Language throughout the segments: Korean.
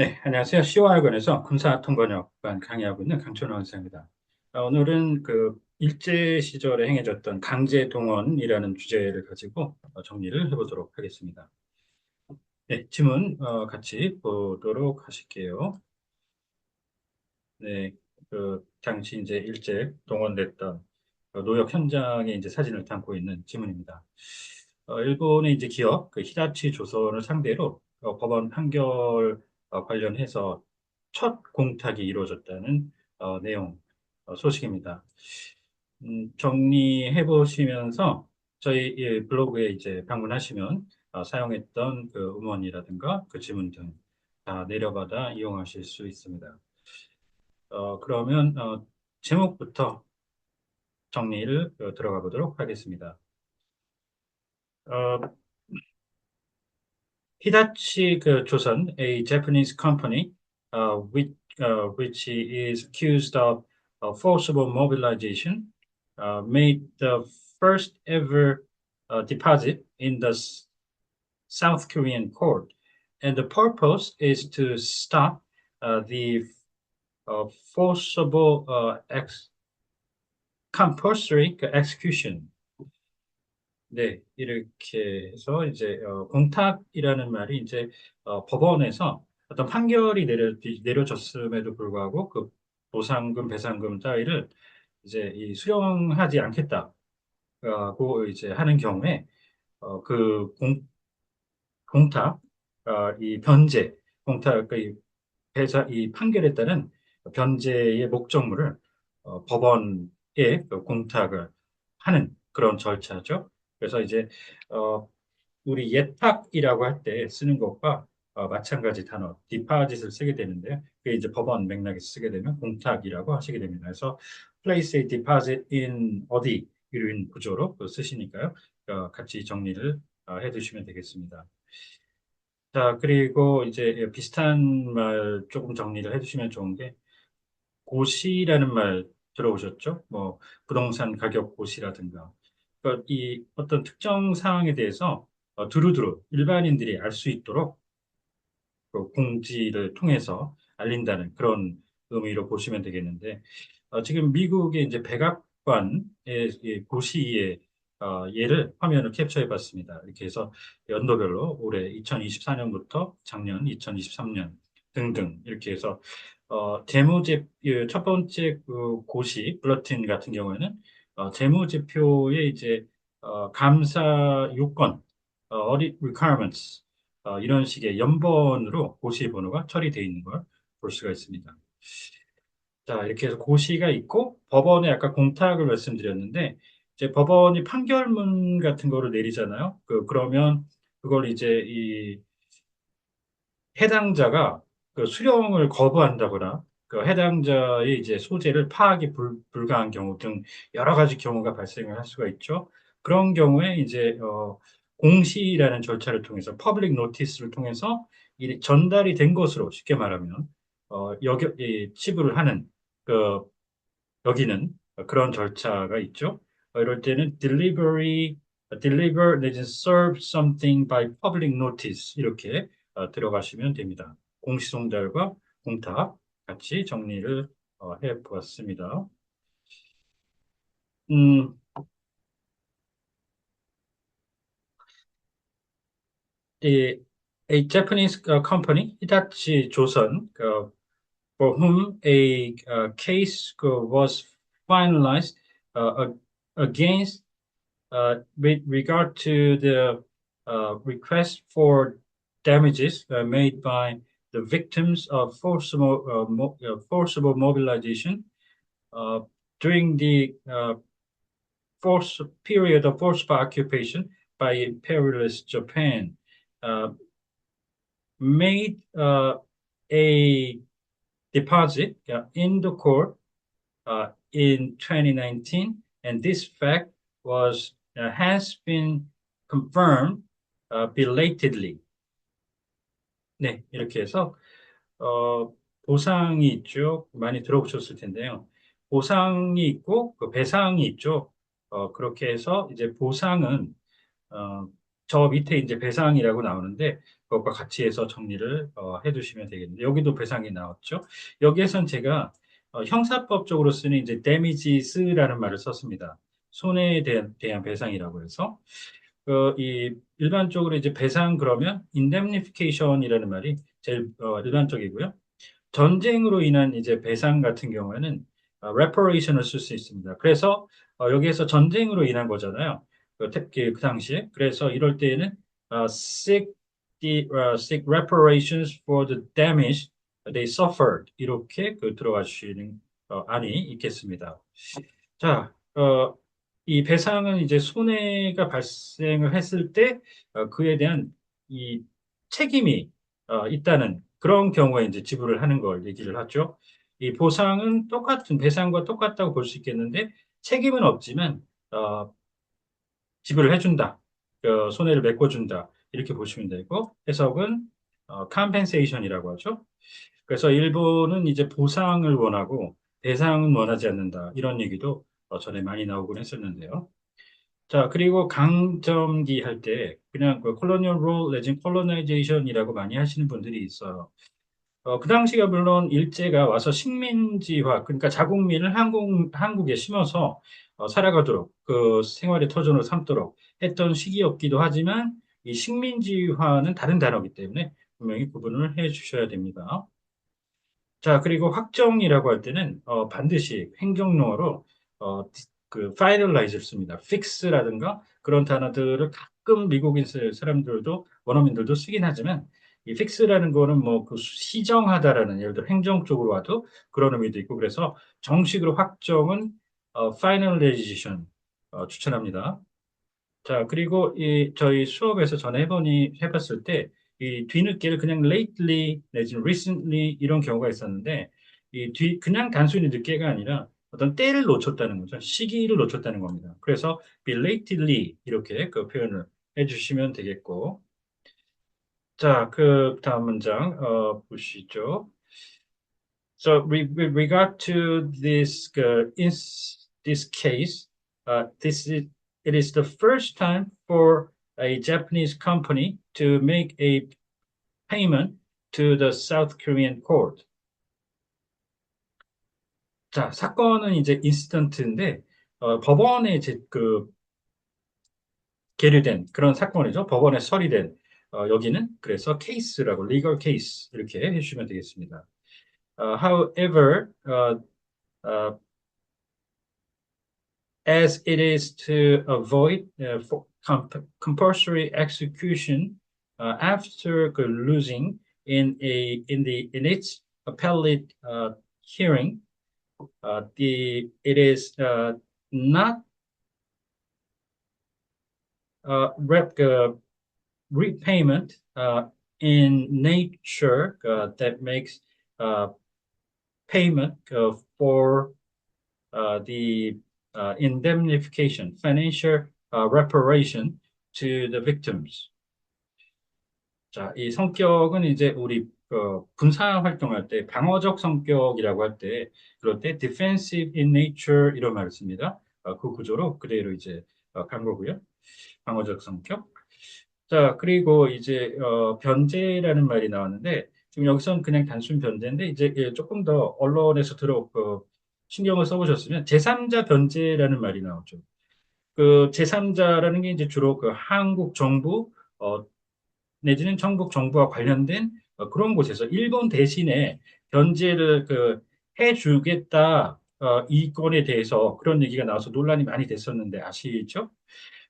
네, 안녕하세요. 시와학원에서 군사통번역반 강의하고 있는 강천호 원사입니다. 어, 오늘은 그 일제 시절에 행해졌던 강제 동원이라는 주제를 가지고 어, 정리를 해보도록 하겠습니다. 네, 지문 어, 같이 보도록 하실게요. 네, 그 당시 이제 일제 동원됐던 노역 현장의 이제 사진을 담고 있는 지문입니다. 어, 일본의 이제 기업 그 히다치 조선을 상대로 어, 법원 판결 어, 관련해서 첫 공탁이 이루어졌다는 어, 내용 어, 소식입니다. 음, 정리해 보시면서 저희 예, 블로그에 이제 방문하시면 어, 사용했던 그 음원이라든가 그 지문 등 다 내려받아 이용하실 수 있습니다. 어, 그러면 어, 제목부터 정리를 어, 들어가 보도록 하겠습니다. 어, Hitachi Joseon, a Japanese company, uh, which, uh, which is accused of uh, forcible mobilization, uh, made the first ever uh, deposit in the South Korean court. And the purpose is to stop uh, the forcible ex compulsory execution 네, 이렇게 해서 이제 어, 공탁이라는 말이 이제 어, 법원에서 어떤 판결이 내려, 내려졌음에도 불구하고 그 보상금, 배상금 따위를 이제 이 수령하지 않겠다고 이제 하는 경우에 어, 그 공, 공탁, 어, 이 변제, 공탁, 그이 배사, 이 판결에 따른 변제의 목적물을 어, 법원에 그 공탁을 하는 그런 절차죠. 그래서 이제 어, 우리 예탁이라고 할 때 쓰는 것과 어, 마찬가지 단어 디파짓을 쓰게 되는데요. 그게 이제 법원 맥락에서 쓰게 되면 공탁이라고 하시게 됩니다. 그래서 place a deposit in 어디 이런 구조로 그 쓰시니까요. 어, 같이 정리를 어, 해두시면 되겠습니다. 자, 그리고 이제 비슷한 말 조금 정리를 해주시면 좋은 게 고시라는 말 들어오셨죠? 뭐 부동산 가격 고시라든가 그러니까 이 어떤 특정 사항에 대해서 어, 두루두루 일반인들이 알 수 있도록 그 공지를 통해서 알린다는 그런 의미로 보시면 되겠는데 어, 지금 미국의 이제 백악관의 이 고시의 어, 예를 화면을 캡처해 봤습니다. 이렇게 해서 연도별로 올해 2024년부터 작년 2023년 등등 이렇게 해서 어, 재무제 첫 번째 그 고시 블러틴 같은 경우에는 어, 재무제표의 이제 어, 감사 요건, 어, audit requirements 어, 이런 식의 연번으로 고시 번호가 처리되어 있는 걸 볼 수가 있습니다. 자, 이렇게 해서 고시가 있고 법원에 아까 공탁을 말씀드렸는데 이제 법원이 판결문 같은 거를 내리잖아요. 그 그러면 그걸 이제 이 해당자가 그 수령을 거부한다거나 그 해당자의 이제 소재를 파악이 불, 불가한 경우 등 여러 가지 경우가 발생을 할 수가 있죠. 그런 경우에 이제 어, 공시라는 절차를 통해서 퍼블릭 노티스를 통해서 이 전달이 된 것으로 쉽게 말하면 어, 여겨 이, 치부를 하는 그 여기는 그런 절차가 있죠. 어, 이럴 때는 delivery, deliver 내지 serve something by public notice 이렇게 어, 들어가시면 됩니다. 공시송달과 공탁 같이 정리를 어, 해보았습니다. 음, a, a Japanese uh, company, Hitachi Joseon, uh, for whom a uh, case was finalized uh, against uh, with regard to the uh, request for damages made by the victims of forcible, uh, mo uh, forcible mobilization uh, during the uh, force period of forceful occupation by imperialist Japan uh, made uh, a deposit in the court in 2019, and this fact was has been confirmed belatedly 네, 이렇게 해서 어, 보상이 있죠. 많이 들어보셨을 텐데요. 보상이 있고 그 배상이 있죠. 어, 그렇게 해서 이제 보상은 어, 저 밑에 이제 배상이라고 나오는데 그것과 같이 해서 정리를 어, 해두시면 되겠는데 여기도 배상이 나왔죠. 여기에선 제가 어, 형사법적으로 쓰는 이제 damages라는 말을 썼습니다. 손해에 대한, 대한 배상이라고 해서 그, 이 일반적으로 이제 배상 그러면 indemnification이라는 말이 제일 어, 일반적이고요. 전쟁으로 인한 이제 배상 같은 경우에는 어, reparation을 쓸 수 있습니다. 그래서 어, 여기에서 전쟁으로 인한 거잖아요. 그, 특히 그 당시에. 그래서 이럴 때에는 어, seek the uh, seek reparations for the damage they suffered 이렇게 그 들어가 주시는 어, 안이 있겠습니다. 자, 어, 이 배상은 이제 손해가 발생을 했을 때 어, 그에 대한 이 책임이 어, 있다는 그런 경우에 이제 지불을 하는 걸 얘기를 하죠. 이 보상은 똑같은 배상과 똑같다고 볼 수 있겠는데 책임은 없지만 어, 지불을 해준다, 어, 손해를 메꿔준다 이렇게 보시면 되고 해석은 어, compensation이라고 하죠. 그래서 일본은 이제 보상을 원하고 배상은 원하지 않는다 이런 얘기도 어, 전에 많이 나오곤 했었는데요. 자, 그리고 강점기 할 때 그냥 그 콜로니얼 롤 내진 콜로나이제이션이라고 많이 하시는 분들이 있어요. 어, 그 당시가 물론 일제가 와서 식민지화, 그러니까 자국민을 한국, 한국에 심어서 어, 살아가도록 그 생활의 터전으로 삼도록 했던 시기였기도 하지만 이 식민지화는 다른 단어이기 때문에 분명히 구분을 해 주셔야 됩니다. 자, 그리고 확정이라고 할 때는 어, 반드시 행정용어로 어, 그 씁니다. fix라든가 그런 단어들을 가끔 미국인 사람들도 원어민들도 쓰긴 하지만 이 fix라는 거는 뭐 그 시정하다라는 예를 들어 행정 쪽으로 와도 그런 의미도 있고 그래서 정식으로 확정은 어, finalization 어, 추천합니다. 자 그리고 이 저희 수업에서 전에 해보니 해봤을 때 이 뒤늦게를 그냥 lately 내지는 recently 이런 경우가 있었는데 이 뒤 그냥 단순히 늦게가 아니라 어떤 때를 놓쳤다는 거죠. 시기를 놓쳤다는 겁니다. 그래서 belatedly 이렇게 그 표현을 해주시면 되겠고 자, 그 다음 문장 어, 보시죠. So with regard to this uh, in this case, uh, this is it is the first time for a Japanese company to make a payment to the South Korean court. 자, 사건은 이제 인시던트인데 어, 법원에 이제 그 계류된 그런 사건이죠. 법원에 처리된 어, 여기는 그래서 케이스라고 legal case 이렇게 해주시면 되겠습니다. Uh, however, uh, uh, as it is to avoid comp compulsory execution after losing in a in the in its appellate hearing, uh, the it is uh, not uh, rep, uh, repayment uh, in nature uh, that makes uh, payment uh, for uh, the uh, indemnification, financial uh, reparation to the victims. 자, 이 성격은 이제 우리 그 군사 활동할 때 방어적 성격이라고 할 때 그럴 때 defensive in nature 이런 말을 씁니다. 어, 그 구조로 그대로 이제 어, 간 거고요. 방어적 성격. 자 그리고 이제 어, 변제라는 말이 나왔는데 지금 여기서는 그냥 단순 변제인데 이제 예, 조금 더 언론에서 들어 그 신경을 써보셨으면 제3자 변제라는 말이 나오죠. 그 제3자라는 게 이제 주로 그 한국 정부 어, 내지는 전국 정부와 관련된 어, 그런 곳에서 일본 대신에 변제를 그 해주겠다 어, 이 건에 대해서 그런 얘기가 나와서 논란이 많이 됐었는데 아시죠?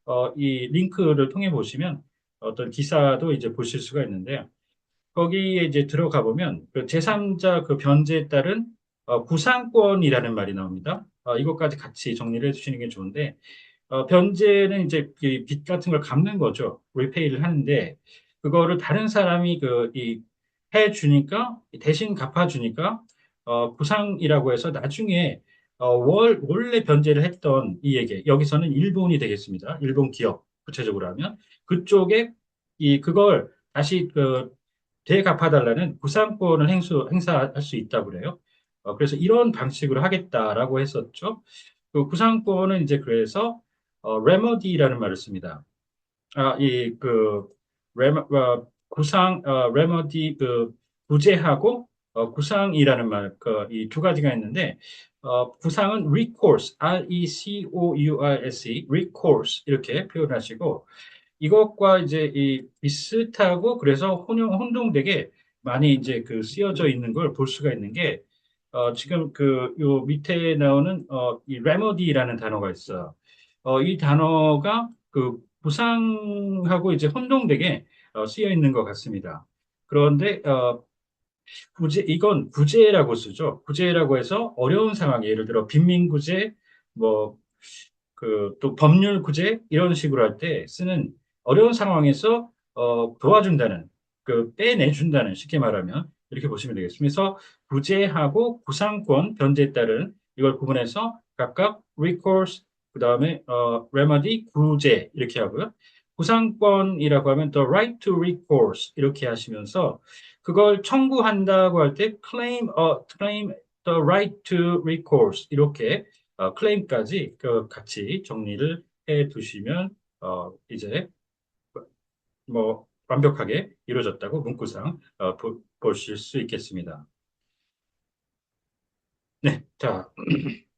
어, 이 링크를 통해 보시면 어떤 기사도 이제 보실 수가 있는데요. 거기에 이제 들어가 보면 그 제3자 그 변제에 따른 어, 구상권이라는 말이 나옵니다. 어, 이것까지 같이 정리를 해주시는 게 좋은데 어, 변제는 이제 빚 같은 걸 갚는 거죠. 리페이를 하는데 그거를 다른 사람이 그 이 해주니까 대신 갚아주니까 어, 구상이라고 해서 나중에 어, 월, 원래 변제를 했던 이에게 여기서는 일본이 되겠습니다. 일본 기업 구체적으로 하면 그쪽에 이 그걸 다시 그 되갚아달라는 구상권을 행수, 행사할 수 있다고 그래요. 어, 그래서 이런 방식으로 하겠다라고 했었죠. 그 구상권은 이제 그래서 어, 레머디라는 말을 씁니다. 아, 이, 그, 레머, 어, 구상, 어, 레머디, 그, 구제하고, 어, 구상이라는 말, 그, 이 두 가지가 있는데, 어, 구상은 recourse, R-E-C-O-U-R-S-E, recourse, 이렇게 표현하시고, 이것과 이제 이 비슷하고, 그래서 혼용, 혼동되게 많이 이제 그 쓰여져 있는 걸 볼 수가 있는 게, 어, 지금 그, 요 밑에 나오는, 어, 이 remedy라는 단어가 있어요. 어, 이 단어가 그 부상하고 이제 혼동되게 어, 쓰여 있는 것 같습니다. 그런데 어, 구제 이건 구제라고 쓰죠. 구제라고 해서 어려운 상황, 예를 들어 빈민 구제, 뭐 그 또 법률 구제 이런 식으로 할 때 쓰는 어려운 상황에서 어, 도와준다는 그 빼내준다는 쉽게 말하면 이렇게 보시면 되겠습니다. 그래서 구제하고 구상권 변제에 따른 이걸 구분해서 각각 recourse 그 다음에 어, remedy 구제 이렇게 하고요. 구상권이라고 하면 the right to recourse 이렇게 하시면서 그걸 청구한다고 할 때 claim, 어, claim the right to recourse 이렇게 어, claim까지 그 같이 정리를 해 두시면 어, 이제 뭐 완벽하게 이루어졌다고 문구상 어, 보, 보실 수 있겠습니다. 네, 자,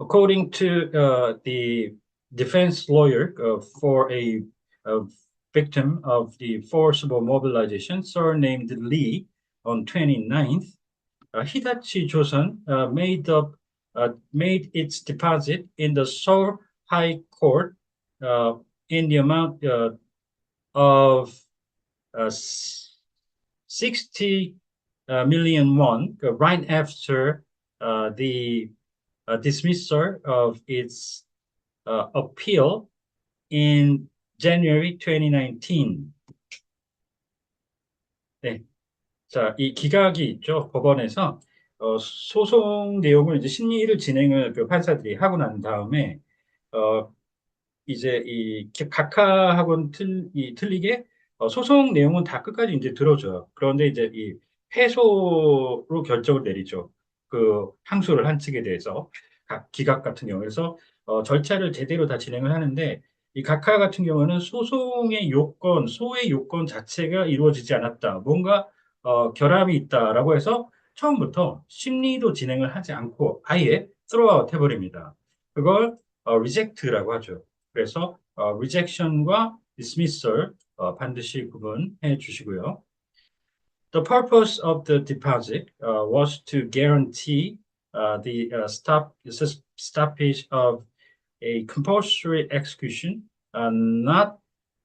according to uh, the defense lawyer uh, for a, a victim of the forcible mobilization, surnamed Lee, on 29th, uh, Hitachi Joseon uh, made up uh, made its deposit in the Seoul High Court uh, in the amount uh, of uh, 60 uh, won right after the dismissal of its uh, appeal in January 2019. 네. 자, 이 기각이 있죠. 법원에서 어, 소송 내용을 이제 심리를 진행을 그 판사들이 하고 난 다음에 어, 이제 이 각하하고는 틀, 이, 틀리게 어, 소송 내용은 다 끝까지 이제 들어줘요. 그런데 이제 이 패소로 결정을 내리죠. 그 항소를 한 측에 대해서 각 기각 같은 경우에서 어, 절차를 제대로 다 진행을 하는데 이 각하 같은 경우는 소송의 요건, 소의 요건 자체가 이루어지지 않았다. 뭔가 어, 결함이 있다라고 해서 처음부터 심리도 진행을 하지 않고 아예 throw 해버립니다. 그걸 어, reject라고 하죠. 그래서 어, rejection과 dismissal 어, 반드시 구분해 주시고요. The purpose of the deposit uh, was to guarantee uh, the uh, stop stoppage of a compulsory execution, not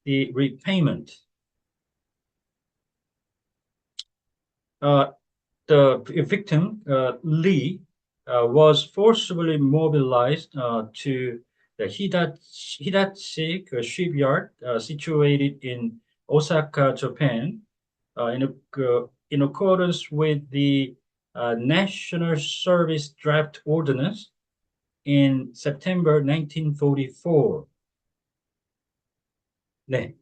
the repayment. Uh, the victim, uh, Lee, uh, was forcibly mobilized to the Hidachi, Hidachi shipyard situated in Osaka, Japan, in, a, in accordance with the uh, National Service Draft Ordinance in September 1944. 네.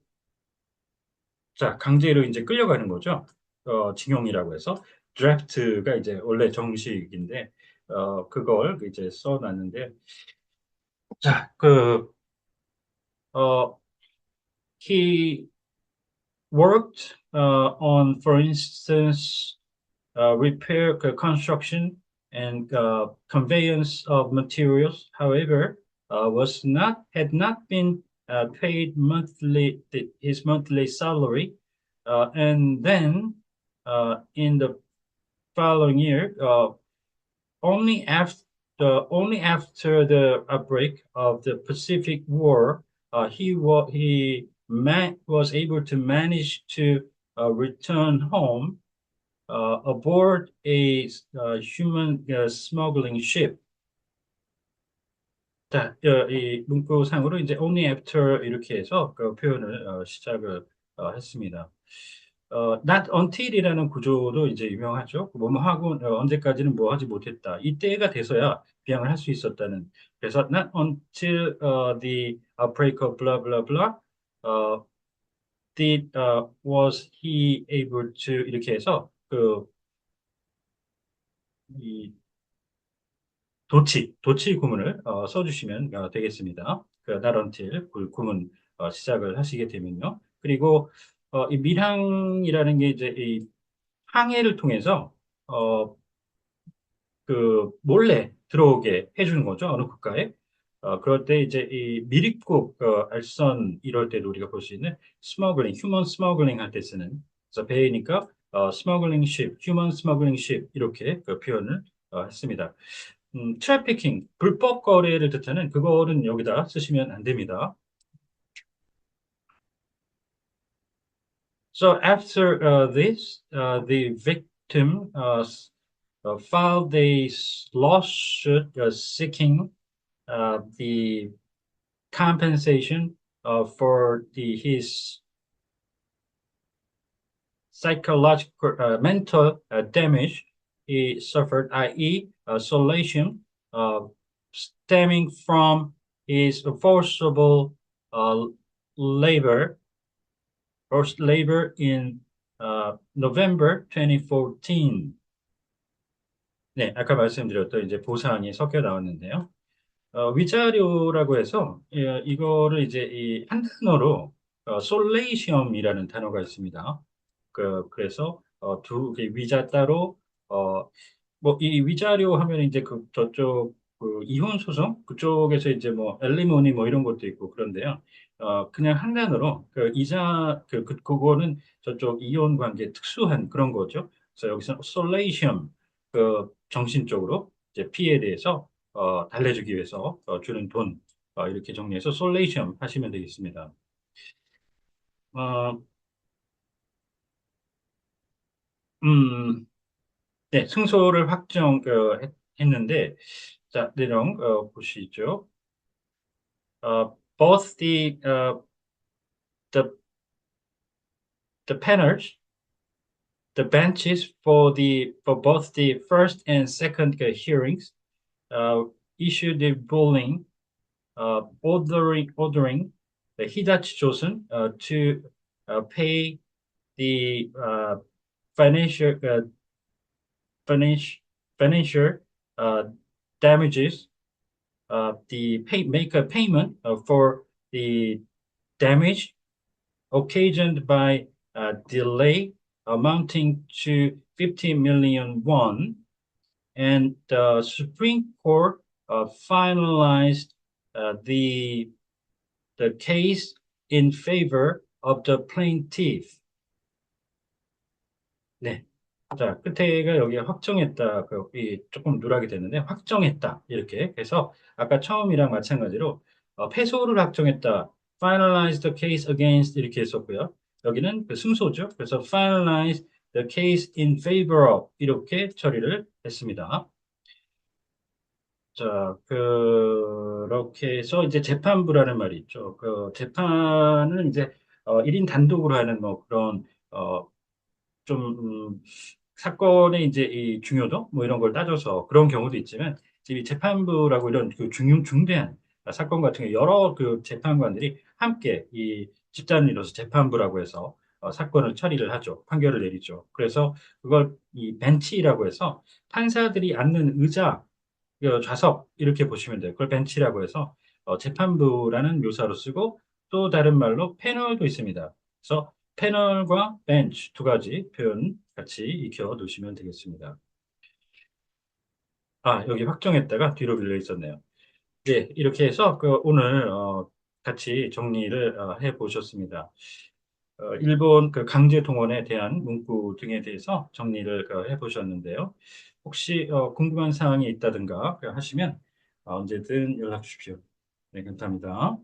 자, 강제로 이제 끌려가는 거죠. 어, 징용이라고 해서 드래프트가 이제 원래 정식인데 어, 그걸 이제 써놨는데 자, 그 어, he worked uh, on, for instance, uh, repair, construction, and uh, conveyance of materials. However, uh, was not had not been uh, paid monthly his monthly salary, uh, and then in the following year, only after only after the outbreak of the Pacific War, he was he was able to manage to return home uh, aboard a uh, human uh, smuggling ship. 자, 이 문구상으로 이제 only after 이렇게 해서 그 표현을 어, 시작을 어, 했습니다. 어, not until이라는 구조도 이제 유명하죠. 뭐뭐 하고 어, 언제까지는 뭐 하지 못했다. 이때가 돼서야 비양을 할 수 있었다는. 그래서 not until uh, the outbreak of blah blah blah uh, did uh, was he able to 이렇게 해서 그, 이, 도치, 도치 구문을 어, 써주시면 어, 되겠습니다. 그그 구문 어, 시작을 하시게 되면요. 그리고 어, 이 밀항이라는 게 이제 이 항해를 통해서 어, 그 몰래 들어오게 해주는 거죠. 어느 국가에. 어, 그럴 때 이제 이 미립국 어, 알선 이럴 때도 우리가 볼 수 있는 스머글링, 휴먼 스머글링 할 때 쓰는 그래서 배이니까 어, 스머글링 십, 휴먼 스머글링 십 이렇게 그 표현을 어, 했습니다. 음, 트래피킹, 불법 거래를 뜻하는 그거는 여기다 쓰시면 안 됩니다. So after uh, this, uh, the victim uh, s- uh, filed a s- lawsuit uh, seeking uh, the compensation uh, for the his psychological uh, mental uh, damage he suffered, i.e., uh, solation uh, stemming from his forcible uh, labor forced labor in uh, November 2014. 네, 아까 말씀드렸던 이제 보상이 섞여 나왔는데요. 어, 위자료라고 해서 예, 이거를 이제 이 한 단어로 어, 솔레이션이라는 단어가 있습니다. 그 그래서 어, 두그 위자 따로 어, 뭐 이 위자료 하면 이제 그 저쪽 그 이혼 소송 그쪽에서 이제 뭐 엘리모니 뭐 이런 것도 있고 그런데요. 어 그냥 한 단어로 그 이자 그, 그 그거는 저쪽 이혼 관계 특수한 그런 거죠. 그래서 여기서 솔레이션 그 정신적으로 이제 피해에 대해서 어 달래주기 위해서 어, 주는 돈 어, 이렇게 정리해서 솔레이션 하시면 되겠습니다. 어, 음, 네, 승소를 확정 그, 했, 했는데 자 내용 어, 보시죠. uh, both the uh, the the panels, the benches for the for both the first and second uh, hearings uh, issued the ruling uh, ordering ordering the Hidachi Joseon uh, to uh, pay the uh, financial uh, financial financial uh, damages uh, the pay make a payment uh, for the damage occasioned by a delay amounting to 50 million won, and the Supreme Court uh, finalized uh, the the case in favor of the plaintiff. 네. 자, 끝에가 여기 확정했다. 그, 이 조금 누락이 됐는데, 확정했다. 이렇게. 그래서 아까 처음이랑 마찬가지로 어, 패소를 확정했다. finalize the case against 이렇게 했었고요. 여기는 그 승소죠. 그래서 finalize the case in favor of 이렇게 처리를 했습니다. 자, 그렇게 해서 이제 재판부라는 말이 있죠. 그 재판은 이제 어, 1인 단독으로 하는 뭐 그런 어, 좀 음, 사건의 이제 이 중요도 뭐 이런 걸 따져서 그런 경우도 있지만 지금 이 재판부라고 이런 그 중요 중대한 사건 같은 경우 여러 그 재판관들이 함께 이 집단을 이뤄서 재판부라고 해서 어, 사건을 처리를 하죠. 판결을 내리죠. 그래서 그걸 이 벤치라고 해서 판사들이 앉는 의자, 그 좌석 이렇게 보시면 돼요. 그걸 벤치라고 해서 어, 재판부라는 묘사로 쓰고 또 다른 말로 패널도 있습니다. 그래서 패널과 벤치 두 가지 표현 같이 익혀 놓으시면 되겠습니다. 아, 여기 확정했다가 뒤로 밀려 있었네요. 네, 이렇게 해서 그 오늘 어, 같이 정리를 어, 해 보셨습니다. 어, 일본 그 강제 동원에 대한 문구 등에 대해서 정리를 그, 해 보셨는데요. 혹시 어, 궁금한 사항이 있다든가 하시면 어, 언제든 연락 주십시오. 네, 감사합니다.